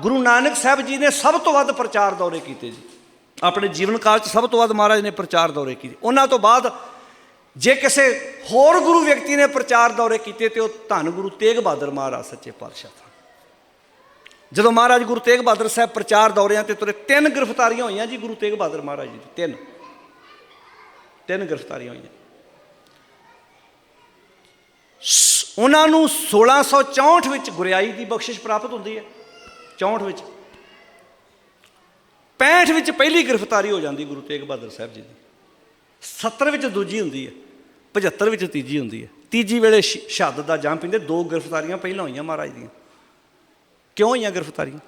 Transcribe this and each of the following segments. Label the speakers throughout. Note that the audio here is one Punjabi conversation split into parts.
Speaker 1: ਗੁਰੂ ਨਾਨਕ ਸਾਹਿਬ ਜੀ ਨੇ ਸਭ ਤੋਂ ਵੱਧ ਪ੍ਰਚਾਰ ਦੌਰੇ ਕੀਤੇ ਜੀ। ਆਪਣੇ ਜੀਵਨ ਕਾਲ 'ਚ ਸਭ ਤੋਂ ਵੱਧ ਮਹਾਰਾਜ ਨੇ ਪ੍ਰਚਾਰ ਦੌਰੇ ਕੀਤੇ। ਉਹਨਾਂ ਤੋਂ ਬਾਅਦ ਜੇ ਕਿਸੇ ਹੋਰ ਗੁਰੂ ਵਿਅਕਤੀ ਨੇ ਪ੍ਰਚਾਰ ਦੌਰੇ ਕੀਤੇ ਤੇ ਉਹ ਧੰਨ ਗੁਰੂ ਤੇਗ ਬਹਾਦਰ ਮਹਾਰਾਜ ਸੱਚੇ ਪਾਤਸ਼ਾਹ ਸਨ। ਜਦੋਂ ਮਹਾਰਾਜ ਗੁਰੂ ਤੇਗ ਬਹਾਦਰ ਸਾਹਿਬ ਪ੍ਰਚਾਰ ਦੌਰਿਆਂ ਤੇ ਤੁਰੇ, ਤਿੰਨ ਗ੍ਰਿਫਤਾਰੀਆਂ ਹੋਈਆਂ ਜੀ ਗੁਰੂ ਤੇਗ ਬਹਾਦਰ ਮਹਾਰਾਜ ਜੀ ਦੀ, ਤਿੰਨ। ਤਿੰਨ ਗ੍ਰਿਫਤਾਰੀਆਂ ਹੋਈਆਂ। ਉਹਨਾਂ ਨੂੰ 1664 ਵਿੱਚ ਗੁਰਿਆਈ ਦੀ ਬਖਸ਼ਿਸ਼ ਪ੍ਰਾਪਤ ਹੁੰਦੀ ਹੈ। 64 ਵਿੱਚ। 65 ਵਿੱਚ ਪਹਿਲੀ ਗ੍ਰਿਫਤਾਰੀ ਹੋ ਜਾਂਦੀ ਗੁਰੂ ਤੇਗ ਬਹਾਦਰ ਸਾਹਿਬ ਜੀ ਦੀ। 70 ਵਿੱਚ ਦੂਜੀ ਹੁੰਦੀ ਹੈ 75 ਵਿੱਚ ਤੀਜੀ ਹੁੰਦੀ ਹੈ। ਤੀਜੀ ਵੇਲੇ ਸ਼- ਸ਼ਹਾਦਤ ਦਾ ਜਾਮ ਪੀਂਦੇ, ਦੋ ਗ੍ਰਿਫਤਾਰੀਆਂ ਪਹਿਲਾਂ ਹੋਈਆਂ ਮਹਾਰਾਜ ਦੀਆਂ। ਕਿਉਂ ਹੋਈਆਂ ਗ੍ਰਿਫਤਾਰੀਆਂ?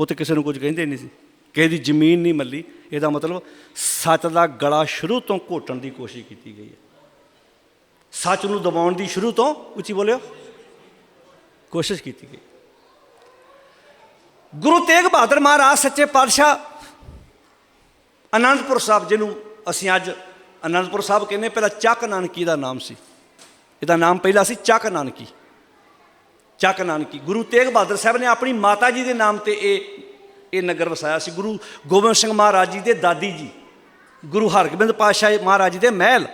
Speaker 1: ਉਹ ਤੇ ਕਿਸੇ ਨੂੰ ਕੁਝ ਕਹਿੰਦੇ ਨਹੀਂ ਸੀ। ਕਿਸੇ ਦੀ ਜ਼ਮੀਨ ਨਹੀਂ ਮੱਲੀ। ਇਹਦਾ ਮਤਲਬ ਸੱਚ ਦਾ ਗਲਾ ਸ਼ੁਰੂ ਤੋਂ ਘੋਟਣ ਦੀ ਕੋਸ਼ਿਸ਼ ਕੀਤੀ ਗਈ ਹੈ। ਸੱਚ ਨੂੰ ਦਬਾਉਣ ਦੀ ਸ਼ੁਰੂ ਤੋਂ ਉੱਚੀ ਬੋਲਿਓ। ਕੋਸ਼ਿਸ਼ ਕੀਤੀ ਗਈ। ਗੁਰੂ ਤੇਗ ਬਹਾਦਰ ਮਹਾਰਾਜ, ਸੱਚੇ ਪਾਤਸ਼ਾਹ ਅਨੰਦਪੁਰ ਸਾਹਿਬ, ਜਿਹਨੂੰ ਅਸੀਂ ਅੱਜ ਅਨੰਦਪੁਰ ਸਾਹਿਬ ਕਹਿੰਦੇ ਪਹਿਲਾਂ ਚੱਕ ਨਾਨਕੀ ਦਾ ਨਾਮ ਸੀ। ਇਹਦਾ ਨਾਮ ਪਹਿਲਾਂ ਸੀ ਚੱਕ ਨਾਨਕੀ। ਚੱਕ ਨਾਨਕੀ। ਗੁਰੂ ਤੇਗ ਬਹਾਦਰ ਸਾਹਿਬ ਨੇ ਆਪਣੀ ਮਾਤਾ ਜੀ ਦੇ ਨਾਮ ਤੇ ਇਹ ਇਹ ਨਗਰ ਵਸਾਇਆ ਸੀ। ਗੁਰੂ ਗੋਬਿੰਦ ਸਿੰਘ ਮਹਾਰਾਜ ਜੀ ਦੇ ਦਾਦੀ ਜੀ, ਗੁਰੂ ਹਰਗੋਬਿੰਦ ਪਾਤਸ਼ਾਹ ਮਹਾਰਾਜ ਜੀ ਦੇ ਮਹਿਲ।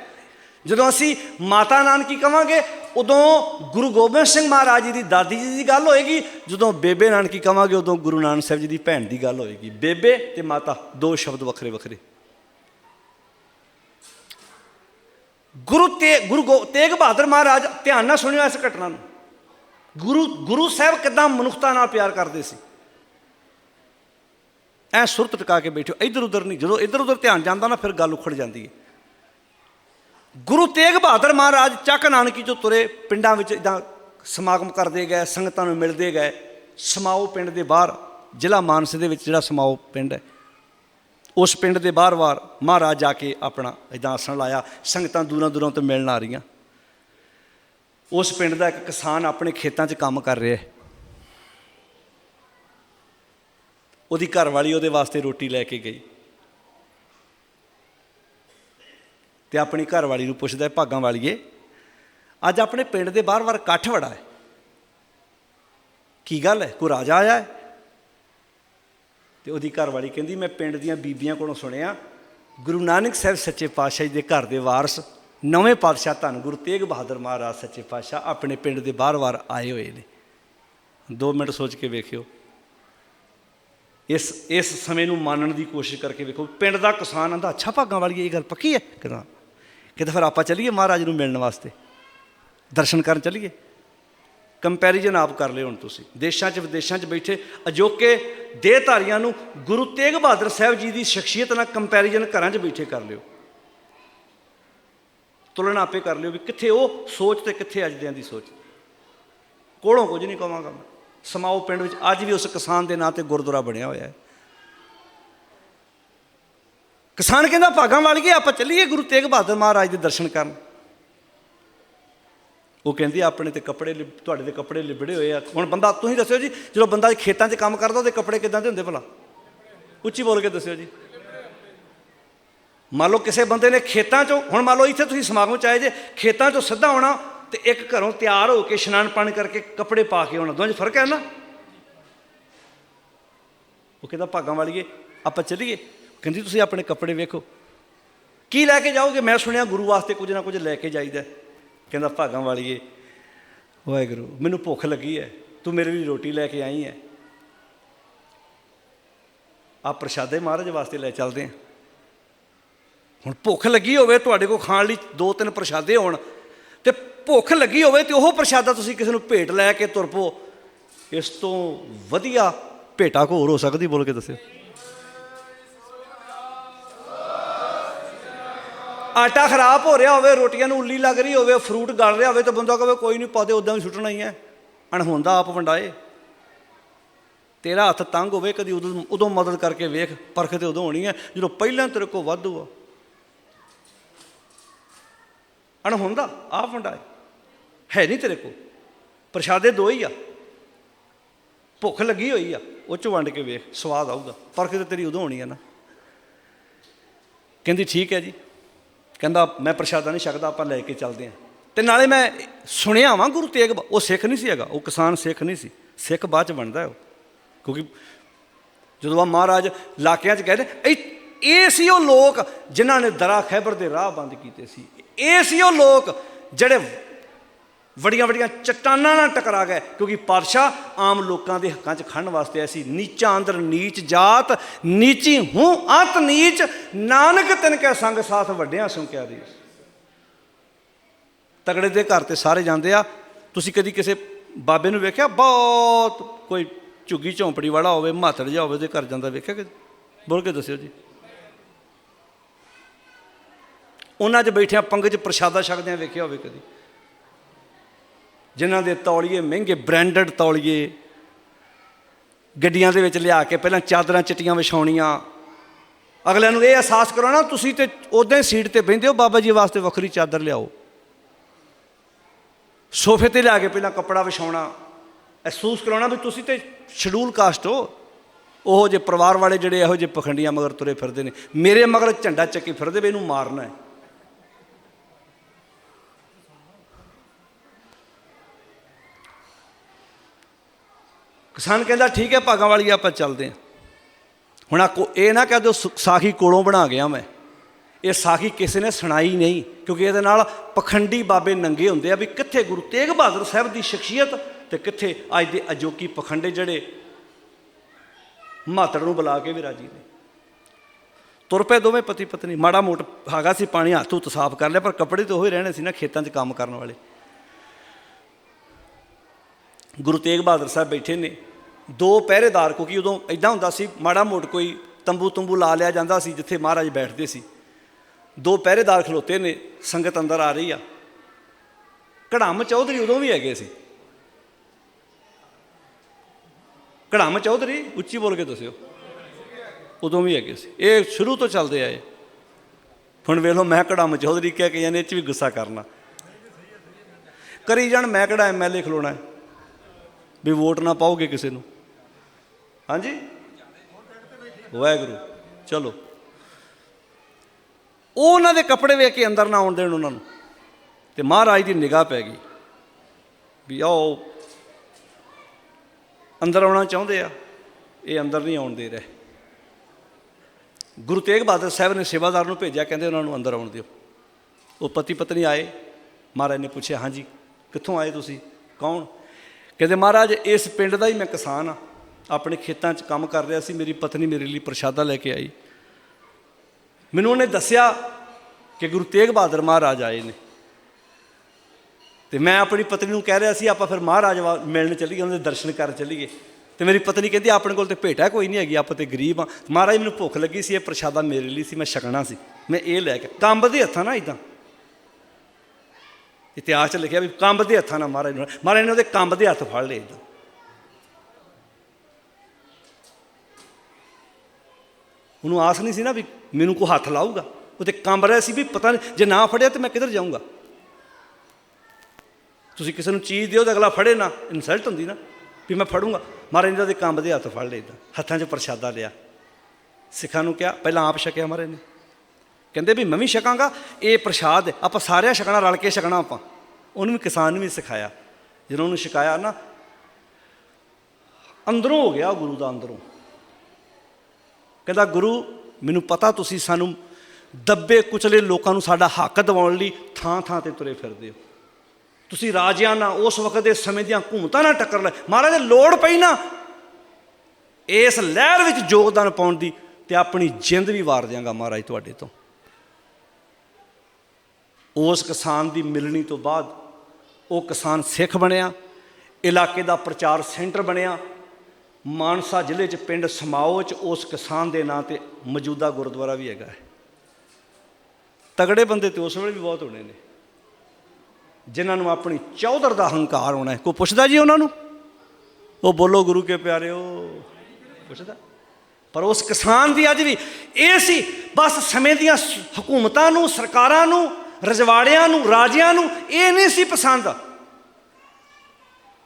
Speaker 1: ਜਦੋਂ ਅਸੀਂ ਮਾਤਾ ਨਾਨਕੀ ਕਵਾਂਗੇ ਉਦੋਂ ਗੁਰੂ ਗੋਬਿੰਦ ਸਿੰਘ ਮਹਾਰਾਜ ਜੀ ਦੀ ਦਾਦੀ ਜੀ ਦੀ ਗੱਲ ਹੋਏਗੀ। ਜਦੋਂ ਬੇਬੇ ਨਾਨਕੀ ਕਵਾਂਗੇ, ਉਦੋਂ ਗੁਰੂ ਨਾਨਕ ਸਾਹਿਬ ਜੀ ਦੀ ਭੈਣ ਦੀ ਗੱਲ ਹੋਏਗੀ। ਬੇਬੇ ਤੇ ਮਾਤਾ, ਦੋ ਸ਼ਬਦ ਵੱਖਰੇ ਵੱਖਰੇ। ਗੁਰੂ ਤੇ, ਗੁਰੂ ਗੋ- ਤੇਗ ਬਹਾਦਰ ਮਹਾਰਾਜ, ਧਿਆਨ ਨਾਲ ਸੁਣਿਓ ਇਸ ਘਟਨਾ ਨੂੰ। ਗੁਰੂ ਗੁਰੂ ਸਾਹਿਬ ਕਿਦਾਂ ਮਨੁੱਖਤਾ ਨਾਲ ਪਿਆਰ ਕਰਦੇ ਸੀ। ਐ ਸੁਰਤ ਟਿਕਾ ਕੇ ਬੈਠੋ ਇੱਧਰ ਉੱਧਰ ਨਹੀਂ, ਜਦੋਂ ਇੱਧਰ ਉੱਧਰ ਧਿਆਨ ਜਾਂਦਾ ਨਾ, ਫਿਰ ਗੱਲ ਉਖੜ ਜਾਂਦੀ ਹੈ। ਗੁਰੂ ਤੇਗ ਬਹਾਦਰ ਮਹਾਰਾਜ ਚੱਕ ਨਾਨਕੀ ਤੋਂ ਤੁਰੇ ਪਿੰਡਾਂ ਵਿੱਚ ਇਦਾਂ ਸਮਾਗਮ ਕਰਦੇ ਗਏ, ਸੰਗਤਾਂ ਨੂੰ ਮਿਲਦੇ ਗਏ। ਸਮਾਓ ਪਿੰਡ ਦੇ ਬਾਹਰ, ਜ਼ਿਲ੍ਹਾ ਮਾਨਸੇ ਦੇ ਵਿੱਚ ਜਿਹੜਾ ਸਮਾਓ ਪਿੰਡ ਹੈ। ਉਸ ਪਿੰਡ ਦੇ ਬਾਹਰ-ਬਾਹਰ ਮਹਾਰਾਜ ਜਾ ਕੇ ਆਪਣਾ ਇਦਾਂ ਆਸਣ ਲਾਇਆ, ਸੰਗਤਾਂ ਦੂਰਾਂ ਦੂਰਾਂ ਤੋਂ ਮਿਲਣ ਆ ਰਹੀਆਂ। ਉਸ ਪਿੰਡ ਦਾ ਇੱਕ ਕਿਸਾਨ ਆਪਣੇ ਖੇਤਾਂ 'ਚ ਕੰਮ ਕਰ ਰਿਹਾ ਹੈ। ਉਹਦੀ ਘਰਵਾਲੀ ਉਹਦੇ ਵਾਸਤੇ ਰੋਟੀ ਲੈ ਕੇ ਗਈ। ਤੇ ਆਪਣੀ ਘਰਵਾਲੀ ਨੂੰ ਪੁੱਛਦਾ ਭਾਗਾਂ ਵਾਲੀਏ, ਅੱਜ ਆਪਣੇ ਪਿੰਡ ਦੇ ਬਾਹਰ-ਬਾਹਰ ਇਕੱਠ ਵੜਾ ਹੈ। ਕੀ ਗੱਲ ਹੈ? ਕੋਈ ਰਾਜਾ ਆਇਆ ਹੈ? ਤੇ ਉਹਦੀ ਘਰਵਾਲੀ ਕਹਿੰਦੀ, ਮੈਂ ਪਿੰਡ ਦੀਆਂ ਬੀਬੀਆਂ ਕੋਲੋਂ ਸੁਣਿਆ, ਗੁਰੂ ਨਾਨਕ ਸਾਹਿਬ ਸੱਚੇ ਪਾਤਸ਼ਾਹ ਜੀ ਦੇ ਘਰ ਦੇ ਵਾਰਸ, ਨਵੇਂ ਪਾਤਸ਼ਾਹ ਧੰਨ ਗੁਰੂ ਤੇਗ ਬਹਾਦਰ ਮਹਾਰਾਜ ਸੱਚੇ ਪਾਤਸ਼ਾਹ ਆਪਣੇ ਪਿੰਡ ਦੇ ਬਾਹਰ-ਬਾਹਰ ਆਏ ਹੋਏ ਨੇ। 2 ਮਿੰਟ ਸੋਚ ਕੇ ਵੇਖਿਓ। ਇਸ ਇਸ ਸਮੇਂ ਨੂੰ ਮਾਨਣ ਦੀ ਕੋਸ਼ਿਸ਼ ਕਰਕੇ ਵੇਖੋ, ਪਿੰਡ ਦਾ ਕਿਸਾਨ ਆਂਦਾ, ਅੱਛਾ ਭਾਗਾਂ ਵਾਲੀ ਇਹ ਗੱਲ ਪੱਕੀ ਹੈ? ਕਹਿੰਦਾ ਕਿਤੇ ਫਿਰ ਆਪਾਂ ਚੱਲੀਏ ਮਹਾਰਾਜ ਨੂੰ ਮਿਲਣ ਵਾਸਤੇ। ਦਰਸ਼ਨ ਕਰਨ ਚੱਲੀਏ। ਕੰਪੈਰੀਜ਼ਨ ਆਪ ਕਰ ਲਿਓ ਹੁਣ ਤੁਸੀਂ। ਦੇਸ਼ਾਂ 'ਚ ਵਿਦੇਸ਼ਾਂ 'ਚ ਬੈਠੇ, ਅਜੋਕੇ ਦੇਹਧਾਰੀਆਂ ਨੂੰ ਗੁਰੂ ਤੇਗ ਬਹਾਦਰ ਸਾਹਿਬ ਜੀ ਦੀ ਸ਼ਖਸੀਅਤ ਨਾਲ ਕੰਪੈਰੀਜ਼ਨ ਘਰਾਂ 'ਚ ਬੈਠੇ ਕਰ ਲਿਓ। ਤੁਲਨਾ ਆਪੇ ਕਰ ਲਿਓ ਵੀ ਕਿੱਥੇ ਉਹ ਸੋਚ ਤੇ ਕਿੱਥੇ ਅੱਜ ਦਿਆਂ ਦੀ ਸੋਚ। ਕੋਲੋਂ ਕੁਝ ਨਹੀਂ ਕਵਾਂਗਾ ਸਮਾਓ ਪਿੰਡ ਵਿੱਚ ਅੱਜ ਵੀ ਉਸ ਕਿਸਾਨ ਦੇ ਨਾਂ ਤੇ ਗੁਰਦੁਆਰਾ ਬਣਿਆ ਹੋਇਆ ਹੈ। ਕਿਸਾਨ ਕਹਿੰਦਾ, ਭਾਗਾਂ ਵਾਲੀਏ ਆਪਾਂ ਚੱਲੀਏ ਗੁਰੂ ਤੇਗ ਬਹਾਦਰ ਮਹਾਰਾਜ ਦੇ ਦਰਸ਼ਨ ਕਰਨ। ਉਹ ਕਹਿੰਦੀ, ਆਪਣੇ ਤੇ ਕੱਪੜੇ ਲਿਬ- ਤੁਹਾਡੇ ਤੇ ਕੱਪੜੇ ਲਿਬੜੇ ਹੋਏ ਆ। ਹੁਣ ਬੰਦਾ, ਤੁਸੀਂ ਦੱਸਿਓ ਜੀ, ਜਦੋਂ ਬੰਦਾ ਖੇਤਾਂ 'ਚ ਕੰਮ ਕਰਦਾ, ਉਹਦੇ ਕੱਪੜੇ ਕਿਦਾਂ ਦੇ ਹੁੰਦੇ ਭਲਾ? ਉੱਚੀ ਬੋਲ ਕੇ ਦੱਸਿਓ ਜੀ। ਮੰਨ ਲਓ ਕਿਸੇ ਬੰਦੇ ਨੇ ਖੇਤਾਂ 'ਚੋਂ, ਹੁਣ ਮੰਨ ਲਓ ਇੱਥੇ ਤੁਸੀਂ ਸਮਾਗਮ 'ਚ ਆਏ ਜੇ, ਖੇਤਾਂ 'ਚੋਂ ਸਿੱਧਾ ਆਉਣਾ ਤੇ ਇੱਕ ਘਰੋਂ ਤਿਆਰ ਹੋ ਕੇ ਇਸ਼ਨਾਨ ਪਾਣ ਕਰਕੇ ਕੱਪੜੇ ਪਾ ਕੇ ਆਉਣਾ, ਦੋਵਾਂ 'ਚ ਫ਼ਰਕ ਹੈ ਨਾ? ਉਹ ਕਹਿੰਦਾ, ਭਾਗਾਂ ਵਾਲੀਏ ਆਪਾਂ ਚੱਲੀਏ। ਕਹਿੰਦੀ, ਤੁਸੀਂ ਆਪਣੇ ਕੱਪੜੇ ਵੇਖੋ। ਕੀ ਲੈ ਕੇ ਜਾਓਗੇ? ਮੈਂ ਸੁਣਿਆ ਗੁਰੂ ਵਾਸਤੇ ਕੁਝ ਨਾ ਕੁਝ ਲੈ ਕੇ ਜਾਈਦਾ ਕਹਿੰਦਾ, ਭਾਗਾਂ ਵਾਲੀਏ ਵਾਹਿਗੁਰੂ, ਮੈਨੂੰ ਭੁੱਖ ਲੱਗੀ ਹੈ। ਤੂੰ ਮੇਰੇ ਲਈ ਰੋਟੀ ਲੈ ਕੇ ਆਈ ਹੈ। ਆ ਪ੍ਰਸ਼ਾਦੇ ਮਹਾਰਾਜ ਵਾਸਤੇ ਲੈ ਚੱਲਦੇ ਹਾਂ ਹੁਣ ਭੁੱਖ ਲੱਗੀ ਹੋਵੇ ਤੁਹਾਡੇ ਕੋਲ ਖਾਣ ਲਈ ਦੋ ਤਿੰਨ ਪ੍ਰਸ਼ਾਦੇ ਹੋਣ ਤੇ ਭੁੱਖ ਲੱਗੀ ਹੋਵੇ ਤੇ ਉਹ ਪ੍ਰਸ਼ਾਦਾ ਤੁਸੀਂ ਕਿਸੇ ਨੂੰ ਭੇਟ ਲੈ ਕੇ ਤੁਰ ਪੋ ਇਸ ਤੋਂ ਵਧੀਆ ਭੇਟਾ ਕੋ ਹੋਰ ਹੋ ਸਕਦੀ, ਬੋਲ ਕੇ ਦੱਸਿਓ। ਆਟਾ ਖਰਾਬ ਹੋ ਰਿਹਾ ਹੋਵੇ, ਰੋਟੀਆਂ ਨੂੰ ਉੱਲੀ ਲੱਗ ਰਹੀ ਹੋਵੇ ਫਰੂਟ ਗਲ ਰਿਹਾ ਹੋਵੇ, ਤਾਂ ਬੰਦਾ ਕਹੇ ਕੋਈ ਨਹੀਂ ਪਾਦੇ ਉਦਾਂ ਵੀ ਸੁੱਟਣਾ ਹੀ ਹੈ। ਅਣਹੋਂਦਾ ਆਪ ਵੰਡਾਏ। ਤੇਰਾ ਹੱਥ ਤੰਗ ਹੋਵੇ, ਕਦੀ ਉਦੋਂ ਉਦੋਂ ਮਦਦ ਕਰਕੇ ਵੇਖ, ਪਰਖ ਤੇ ਉਦੋਂ ਹੋਣੀ ਹੈ, ਜਦੋਂ ਪਹਿਲਾਂ ਤੇਰੇ ਕੋਲ ਵਾਧੂ ਆ। ਅਣਹੋਂਦਾ ਆਪ ਵੰਡਾਏ। ਹੈ ਨਹੀਂ ਤੇਰੇ ਕੋਲ। ਪ੍ਰਸ਼ਾਦੇ ਦੋ ਹੀ ਆ। ਭੁੱਖ ਲੱਗੀ ਹੋਈ ਆ, ਉਹ ਚ ਵੰਡ ਕੇ ਵੇਖ, ਸਵਾਦ ਆਊਗਾ। ਪਰਖ ਤੇ ਤੇਰੀ ਉਦੋਂ ਹੋਣੀ ਆ ਨਾ। ਕਹਿੰਦੀ, ਠੀਕ ਹੈ ਜੀ। ਕਹਿੰਦਾ, ਮੈਂ ਪ੍ਰਸ਼ਾਦਾ ਨਹੀਂ ਛਕਦਾ, ਆਪਾਂ ਲੈ ਕੇ ਚੱਲਦੇ ਹਾਂ। ਤੇ ਨਾਲੇ ਮੈਂ ਸੁਣਿਆ ਵਾਂ ਗੁਰੂ ਤੇਗ ਉਹ ਸਿੱਖ ਨਹੀਂ ਸੀ ਹੈਗਾ, ਉਹ ਕਿਸਾਨ ਸਿੱਖ ਨਹੀਂ ਸੀ। ਸਿੱਖ ਬਾਅਦ ਚ ਬਣਦਾ ਉਹ। ਕਿਉਂਕਿ ਜਦੋਂ ਆ ਮਹਾਰਾਜ ਇਲਾਕਿਆਂ 'ਚ ਗਏ ਨੇ ਇਹ ਇਹ ਸੀ ਉਹ ਲੋਕ ਜਿਨ੍ਹਾਂ ਨੇ ਦਰਾ ਖੈਬਰ ਦੇ ਰਾਹ ਬੰਦ ਕੀਤੇ ਸੀ। ਇਹ ਸੀ ਉਹ ਲੋਕ ਜਿਹੜੇ ਵੱਡੀਆਂ ਵੱਡੀਆਂ ਚਟਾਨਾਂ ਨਾਲ ਟਕਰਾ ਗਏ, ਕਿਉਂਕਿ ਪਾਤਸ਼ਾਹ ਆਮ ਲੋਕਾਂ ਦੇ ਹੱਕਾਂ 'ਚ ਖੜਨ ਵਾਸਤੇ ਆਇਆ ਸੀ। ਨੀਚਾਂ ਅੰਦਰ ਨੀਚ ਜਾਤ, ਨੀਚੀ ਹੂੰ ਅੰਤ ਨੀਚ, ਨਾਨਕ ਤਿਨ ਕੈ ਸੰਗ ਸਾਥ ਵੱਡਿਆਂ ਸੁੰਕਿਆ ਦੀ ਤਗੜੇ ਦੇ ਘਰ ਤੇ ਸਾਰੇ ਜਾਂਦੇ ਆ। ਤੁਸੀਂ ਕਦੀ ਕਿਸੇ ਬਾਬੇ ਨੂੰ ਵੇਖਿਆ? ਬਹੁਤ ਕੋਈ ਝੁੱਗੀ ਝੌਂਪੜੀ ਵਾਲਾ ਹੋਵੇ, ਮਾਤੜ ਜਿਹਾ ਹੋਵੇ, ਉਹਦੇ ਘਰ ਜਾਂਦਾ ਵੇਖਿਆ ਕਿ ਬੋਲ ਕੇ ਦੱਸਿਓ ਜੀ। ਉਹਨਾਂ 'ਚ ਬੈਠਿਆਂ ਪੰਗ 'ਚ ਪ੍ਰਸ਼ਾਦਾ ਛਕਦਿਆਂ ਵੇਖਿਆ ਹੋਵੇ ਕਦੀ? ਜਿਨ੍ਹਾਂ ਦੇ ਤੌਲੀਏ ਮਹਿੰਗੇ ਬ੍ਰਾਂਡਡ ਤੌਲੀਏ। ਗੱਡੀਆਂ ਦੇ ਵਿੱਚ ਲਿਆ ਕੇ ਪਹਿਲਾਂ ਚਾਦਰਾਂ ਚਿੱਟੀਆਂ ਵਿਛਾਉਣੀਆਂ। ਅਗਲਿਆਂ ਨੂੰ ਇਹ ਅਹਿਸਾਸ ਕਰਾਉਣਾ, ਤੁਸੀਂ ਤੇ ਉਦਾਂ ਹੀ ਸੀਟ ਤੇ ਬਹਿੰਦੇ ਹੋ, ਬਾਬਾ ਜੀ ਵਾਸਤੇ ਵੱਖਰੀ ਚਾਦਰ ਲਿਆਓ। ਸੋਫੇ ਤੇ ਲਿਆ ਕੇ ਪਹਿਲਾਂ ਕੱਪੜਾ ਵਿਛਾਉਣਾ। ਅਹਿਸੂਸ ਕਰਾਉਣਾ ਵੀ ਤੁਸੀਂ ਤੇ ਸ਼ਡਿਊਲ ਕਾਸਟ ਹੋ। ਉਹ ਜੇ ਪਰਿਵਾਰ ਵਾਲੇ ਜਿਹੜੇ ਇਹੋ ਜਿਹੇ ਪਖੰਡੀਆਂ ਮਗਰ ਤੁਰੇ ਫਿਰਦੇ ਨੇ। ਮੇਰੇ ਮਗਰ ਝੰਡਾ ਚੱਕੀ ਫਿਰਦੇ ਵੀ ਇਹਨੂੰ ਮਾਰਨਾ ਹੈ। ਕਿਸਾਨ ਕਹਿੰਦਾ, ਠੀਕ ਹੈ, ਭਾਗਾਂ ਵਾਲੀ ਆਪਾਂ ਚੱਲਦੇ ਹਾਂ। ਹੁਣ ਆ ਇਹ ਨਾ ਕਹਿ ਦਿਓ, ਸੁ- ਸਾਖੀ ਕੋਲੋਂ ਬਣਾ ਗਿਆ ਮੈਂ। ਇਹ ਸਾਖੀ ਕਿਸੇ ਨੇ ਸੁਣਾਈ ਨਹੀਂ, ਕਿਉਂਕਿ ਇਹਦੇ ਨਾਲ ਪਖੰਡੀ ਬਾਬੇ ਨੰਗੇ ਹੁੰਦੇ ਆ ਵੀ ਕਿੱਥੇ ਗੁਰੂ ਤੇਗ ਬਹਾਦਰ ਸਾਹਿਬ ਦੀ ਸ਼ਖਸੀਅਤ ਤੇ ਕਿੱਥੇ ਅੱਜ ਦੇ ਅਜੋਕੀ ਪਖੰਡੇ ਜਿਹੜੇ ਮਾਤੜ ਨੂੰ ਬੁਲਾ ਕੇ ਵੀ ਰਾਜੀ ਨੇ। ਤੁਰ ਪਏ ਦੋਵੇਂ ਪਤੀ ਪਤਨੀ ਮਾੜਾ ਮੋਟ ਹੈਗਾ ਸੀ, ਪਾਣੀ ਹੱਥ ਹੁੱਥ ਸਾਫ਼ ਕਰ ਲਿਆ, ਪਰ ਕੱਪੜੇ ਤਾਂ ਉਹੀ ਰਹਿਣੇ ਸੀ ਨਾ ਖੇਤਾਂ 'ਚ ਕੰਮ ਕਰਨ ਵਾਲੇ। ਗੁਰੂ ਤੇਗ ਬਹਾਦਰ ਸਾਹਿਬ ਬੈਠੇ ਨੇ। ਦੋ ਪਹਿਰੇਦਾਰ, ਕਿਉਂਕਿ ਉਦੋਂ ਇਦਾਂ ਹੁੰਦਾ ਸੀ, ਮਾੜਾ ਮੋਟ ਕੋਈ ਤੰਬੂ ਤੰਬੂ ਲਾ ਲਿਆ ਜਾਂਦਾ ਸੀ, ਜਿੱਥੇ ਮਹਾਰਾਜ ਬੈਠਦੇ ਸੀ। ਦੋ ਪਹਿਰੇਦਾਰ ਖਲੋਤੇ ਨੇ, ਸੰਗਤ ਅੰਦਰ ਆ ਰਹੀ ਆ। ਕੜਾਮ ਚੌਧਰੀ ਉਦੋਂ ਵੀ ਹੈਗੇ ਸੀ। ਕੜਾਮ ਚੌਧਰੀ, ਉੱਚੀ ਬੋਲ ਕੇ ਦੱਸਿਓ। ਉਦੋਂ ਵੀ ਹੈਗੇ ਸੀ। ਇਹ ਸ਼ੁਰੂ ਤੋਂ ਚੱਲਦੇ ਆਏ। ਹੁਣ ਵੇਖ ਲਓ, ਮੈਂ ਕੜਾਮ ਚੌਧਰੀ ਕਹਿ ਕੇ ਜਾਂਦੇ ਇਹ ਚ ਵੀ ਗੁੱਸਾ ਕਰਨਾ। ਕਰੀ ਜਾਣ, ਮੈਂ ਕਿਹੜਾ ਐਮਐਲਏ ਖਲੋਣਾ ਹੈ? ਵੀ ਵੋਟ ਨਾ ਪਾਓਗੇ ਕਿਸੇ ਨੂੰ। ਹਾਂਜੀ? ਵਾਹਿਗੁਰੂ। ਚਲੋ। ਉਹ ਉਹਨਾਂ ਦੇ ਕੱਪੜੇ ਵੇਖ ਕੇ ਅੰਦਰ ਨਾ ਆਉਣ ਦੇਣ ਉਹਨਾਂ ਨੂੰ। ਤੇ ਮਹਾਰਾਜ ਦੀ ਨਿਗਾਹ ਪੈ ਗਈ। ਵੀ ਆਓ। ਅੰਦਰ ਆਉਣਾ ਚਾਹੁੰਦੇ ਆ। ਇਹ ਅੰਦਰ ਨਹੀਂ ਆਉਣ ਦੇ ਰਹੇ। ਗੁਰੂ ਤੇਗ ਬਹਾਦਰ ਸਾਹਿਬ ਨੇ ਸੇਵਾਦਾਰ ਨੂੰ ਭੇਜਿਆ, ਕਹਿੰਦੇ ਉਹਨਾਂ ਨੂੰ ਅੰਦਰ ਆਉਣ ਦਿਓ। ਉਹ ਪਤੀ ਪਤਨੀ ਆਏ। ਮਹਾਰਾਜ ਨੇ ਪੁੱਛਿਆ, ਹਾਂਜੀ, ਕਿੱਥੋਂ ਆਏ ਤੁਸੀਂ? ਕੌਣ? ਕਹਿੰਦੇ ਮਹਾਰਾਜ, ਇਸ ਪਿੰਡ ਦਾ ਹੀ ਮੈਂ ਕਿਸਾਨ ਆ ਆਪਣੇ ਖੇਤਾਂ 'ਚ ਕੰਮ ਕਰ ਰਿਹਾ ਸੀ, ਮੇਰੀ ਪਤਨੀ ਮੇਰੇ ਲਈ ਪ੍ਰਸ਼ਾਦਾ ਲੈ ਕੇ ਆਈ। ਮੈਨੂੰ ਉਹਨੇ ਦੱਸਿਆ ਕਿ ਗੁਰੂ ਤੇਗ ਬਹਾਦਰ ਮਹਾਰਾਜ ਆਏ ਨੇ। ਤੇ ਮੈਂ ਆਪਣੀ ਪਤਨੀ ਨੂੰ ਕਹਿ ਰਿਹਾ ਸੀ, ਆਪਾਂ ਫਿਰ ਮਹਾਰਾਜ ਵਾ- ਮਿਲਣ ਚੱਲੀਏ, ਉਹਨਾਂ ਦੇ ਦਰਸ਼ਨ ਕਰਨ ਚੱਲੀਏ। ਤੇ ਮੇਰੀ ਪਤਨੀ ਕਹਿੰਦੀ, ਆਪਣੇ ਕੋਲ ਤੇ ਭੇਟਾ ਕੋਈ ਨਹੀਂ ਹੈਗੀ, ਆਪਾਂ ਤੇ ਗਰੀਬ ਆ ਮਹਾਰਾਜ, ਮੈਨੂੰ ਭੁੱਖ ਲੱਗੀ ਸੀ, ਇਹ ਪ੍ਰਸ਼ਾਦਾ ਮੇਰੇ ਲਈ ਸੀ, ਮੈਂ ਛਕਣਾ ਸੀ। ਮੈਂ ਇਹ ਲੈ ਕੇ ਕੰਬ ਦੇ ਹੱਥਾਂ ਨਾ ਇਦਾਂ ਇਤਿਹਾਸ 'ਚ ਲਿਖਿਆ ਵੀ ਕੰਬ ਦੇ ਹੱਥਾਂ ਨਾਲ ਮਹਾਰਾਜ ਨੂੰ ਮਹਾਰਾਜ ਨੇ ਉਹਦੇ ਕੰਬ ਦੇ ਹੱਥ ਫੜ ਲਏ ਇਦਾਂ। ਉਹਨੂੰ ਆਸ ਨਹੀਂ ਸੀ ਨਾ ਵੀ ਮੈਨੂੰ ਕੋ ਹੱਥ ਲਾਊਗਾ। ਉਹ ਤੇ ਕੰਬ ਰਿਹਾ ਸੀ ਵੀ ਪਤਾ ਨਹੀਂ, ਜੇ ਨਾ ਫੜਿਆ ਤੇ ਮੈਂ ਕਿੱਧਰ ਜਾਊਂਗਾ। ਤੁਸੀਂ ਕਿਸੇ ਨੂੰ ਚੀਜ਼ ਦਿਓ ਤਾਂ ਅਗਲਾ ਫੜੇ ਨਾ ਇਨਸਲਟ ਹੁੰਦੀ ਨਾ, ਵੀ ਮੈਂ ਫੜੂੰਗਾ। ਮਹਾਰਾਜ ਨੇ ਉਹਦੇ ਕੰਬ ਦੇ ਹੱਥ ਫੜ ਲਏ ਇਦਾਂ। ਹੱਥਾਂ 'ਚ ਪ੍ਰਸ਼ਾਦਾ ਲਿਆ। ਸਿੱਖਾਂ ਨੂੰ ਕਿਹਾ, ਪਹਿਲਾਂ ਆਪ ਛਕਿਆ ਮਹਾਰਾਜ ਨੇ। ਕਹਿੰਦੇ ਵੀ ਮੈਂ ਵੀ ਛਕਾਂਗਾ, ਇਹ ਪ੍ਰਸ਼ਾਦ ਆਪਾਂ ਸਾਰਿਆਂ ਛਕਣਾ, ਰਲ ਕੇ ਛਕਣਾ ਆਪਾਂ। ਉਹਨੂੰ ਵੀ ਕਿਸਾਨ ਨੂੰ ਵੀ ਸਿਖਾਇਆ। ਜਦੋਂ ਉਹਨੂੰ ਛਕਾਇਆ ਨਾ, ਅੰਦਰੋਂ ਹੋ ਗਿਆ ਗੁਰੂ ਦਾ ਅੰਦਰੋਂ। ਕਹਿੰਦਾ, ਗੁਰੂ, ਮੈਨੂੰ ਪਤਾ ਤੁਸੀਂ ਸਾਨੂੰ ਦੱਬੇ ਕੁਚਲੇ ਲੋਕਾਂ ਨੂੰ ਸਾਡਾ ਹੱਕ ਦਿਵਾਉਣ ਲਈ ਥਾਂ ਥਾਂ ਤੇ ਤੁਰੇ ਫਿਰਦੇ ਹੋ। ਤੁਸੀਂ ਰਾਜਿਆਂ ਨਾਲ ਉਸ ਵਕਤ ਦੇ ਸਮੇਂ ਦੀਆਂ ਹਕੂਮਤਾਂ ਨਾਲ ਟੱਕਰ ਲੈ ਮਹਾਰਾਜ ਲੋੜ ਪਈ ਨਾ, ਇਸ ਲਹਿਰ ਵਿੱਚ ਯੋਗਦਾਨ ਪਾਉਣ ਦੀ ਤੇ ਆਪਣੀ ਜਿੰਦ ਵੀ ਵਾਰ ਦਿਆਂਗਾ ਮਹਾਰਾਜ ਤੁਹਾਡੇ ਤੋਂ। ਉਸ ਕਿਸਾਨ ਦੀ ਮਿਲਣੀ ਤੋਂ ਬਾਅਦ ਉਹ ਕਿਸਾਨ ਸਿੱਖ ਬਣਿਆ, ਇਲਾਕੇ ਦਾ ਪ੍ਰਚਾਰ ਸੈਂਟਰ ਬਣਿਆ। ਮਾਨਸਾ ਜ਼ਿਲ੍ਹੇ 'ਚ ਪਿੰਡ ਸਮਾਓ 'ਚ ਉਸ ਕਿਸਾਨ ਦੇ ਨਾਂ ਤੇ ਮੌਜੂਦਾ ਗੁਰਦੁਆਰਾ ਵੀ ਹੈਗਾ ਹੈ। ਤਗੜੇ ਬੰਦੇ ਤੇ ਉਸ ਵੇਲੇ ਵੀ ਬਹੁਤ ਹੋਣੇ ਨੇ। ਜਿਨ੍ਹਾਂ ਨੂੰ ਆਪਣੀ ਚੌਧਰ ਦਾ ਹੰਕਾਰ ਹੋਣਾ ਹੈ। ਕੋਈ ਪੁੱਛਦਾ ਜੀ ਉਹਨਾਂ ਨੂੰ? ਉਹ ਬੋਲੋ, ਗੁਰੂ ਕੇ ਪਿਆਰਿਓ ਪੁੱਛਦਾ। ਪਰ ਉਸ ਕਿਸਾਨ ਦੀ ਅੱਜ ਵੀ ਇਹ ਸੀ, ਬਸ ਸਮੇਂ ਦੀਆਂ ਹਕੂਮਤਾਂ ਨੂੰ, ਸਰਕਾਰਾਂ ਨੂੰ ਰਜਵਾੜਿਆਂ ਨੂੰ, ਰਾਜਿਆਂ ਨੂੰ ਇਹ ਨਹੀਂ ਸੀ ਪਸੰਦ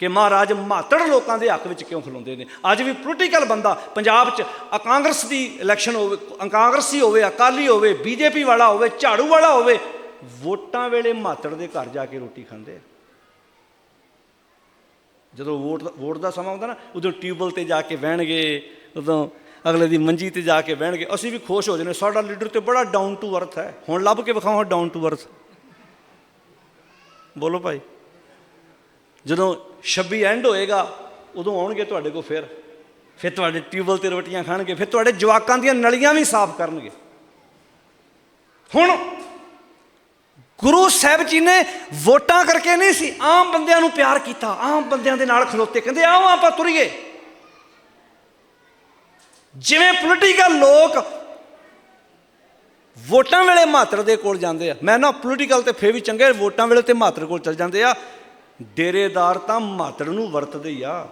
Speaker 1: ਕਿ ਮਹਾਰਾਜ ਮਾਤੜ ਲੋਕਾਂ ਦੇ ਹੱਕ ਵਿੱਚ ਕਿਉਂ ਖਲੋਂਦੇ ਨੇ। ਅੱਜ ਵੀ ਪੋਲੀਟੀਕਲ ਬੰਦਾ, ਪੰਜਾਬ 'ਚ ਆ ਕਾਂਗਰਸ ਦੀ ਇਲੈਕਸ਼ਨ ਹੋਵੇ ਕਾਂਗਰਸੀ ਹੋਵੇ, ਅਕਾਲੀ ਹੋਵੇ, ਬੀਜੇਪੀ ਵਾਲਾ ਹੋਵੇ, ਝਾੜੂ ਵਾਲਾ ਹੋਵੇ, ਵੋਟਾਂ ਵੇਲੇ ਮਾਤੜ ਦੇ ਘਰ ਜਾ ਕੇ ਰੋਟੀ ਖਾਂਦੇ ਜਦੋਂ ਵੋਟ ਵੋਟ ਦਾ ਸਮਾਂ ਹੁੰਦਾ ਨਾ, ਉਦੋਂ ਟਿਊਬਲ ਤੇ ਜਾ ਕੇ ਬਹਿਣਗੇ, ਉਦੋਂ ਅਗਲੇ ਦੀ ਮੰਜੀ ਤੇ ਜਾ ਕੇ ਬਹਿਣਗੇ। ਅਸੀਂ ਵੀ ਖੁਸ਼ ਹੋ ਜਾਣੇ ਸਾਡਾ ਲੀਡਰ ਤੇ ਬੜਾ ਡਾਊਨ ਟੂ ਅਰਥ ਹੈ। ਹੁਣ ਲੱਭ ਕੇ ਵਿਖਾਓ ਡਾਊਨ ਟੂ ਅਰਥ ਬੋਲੋ ਭਾਈ। ਜਦੋਂ 26 ਐਂਡ ਹੋਏਗਾ, ਉਦੋਂ ਆਉਣਗੇ ਤੁਹਾਡੇ ਕੋਲ ਫਿਰ। ਫਿਰ ਤੁਹਾਡੇ ਟਿਊਬਲ ਤੇ ਰੋਟੀਆਂ ਖਾਣਗੇ। ਫਿਰ ਤੁਹਾਡੇ ਜਵਾਕਾਂ ਦੀਆਂ ਨਲੀਆਂ ਵੀ ਸਾਫ਼ ਕਰਨਗੇ। ਹੁਣ ਗੁਰੂ ਸਾਹਿਬ ਜੀ ਨੇ ਵੋਟਾਂ ਕਰਕੇ ਨਹੀਂ ਸੀ, ਆਮ ਬੰਦਿਆਂ ਨੂੰ ਪਿਆਰ ਕੀਤਾ। ਆਮ ਬੰਦਿਆਂ ਦੇ ਨਾਲ ਖਲੋਤੇ। ਕਹਿੰਦੇ ਆਓ ਆਪਾਂ ਤੁਰੀਏ। ਜਿਵੇਂ ਪੋਲੀਟੀਕਲ ਲੋਕ ਵੋਟਾਂ ਵੇਲੇ ਮਾਤਰ ਦੇ ਕੋਲ ਜਾਂਦੇ ਆ। ਮੈਂ ਨਾ ਪੋਲੀਟੀਕਲ ਤੇ ਫੇਰ ਵੀ ਚੰਗੇ ਵੋਟਾਂ ਵੇਲੇ ਤੇ ਮਾਤਰ ਕੋਲ ਚਲ ਜਾਂਦੇ ਆ। ਡੇਰੇਦਾਰ ਤਾਂ ਮਾਤਰ ਨੂੰ ਵਰਤਦੇ ਹੀ ਆ।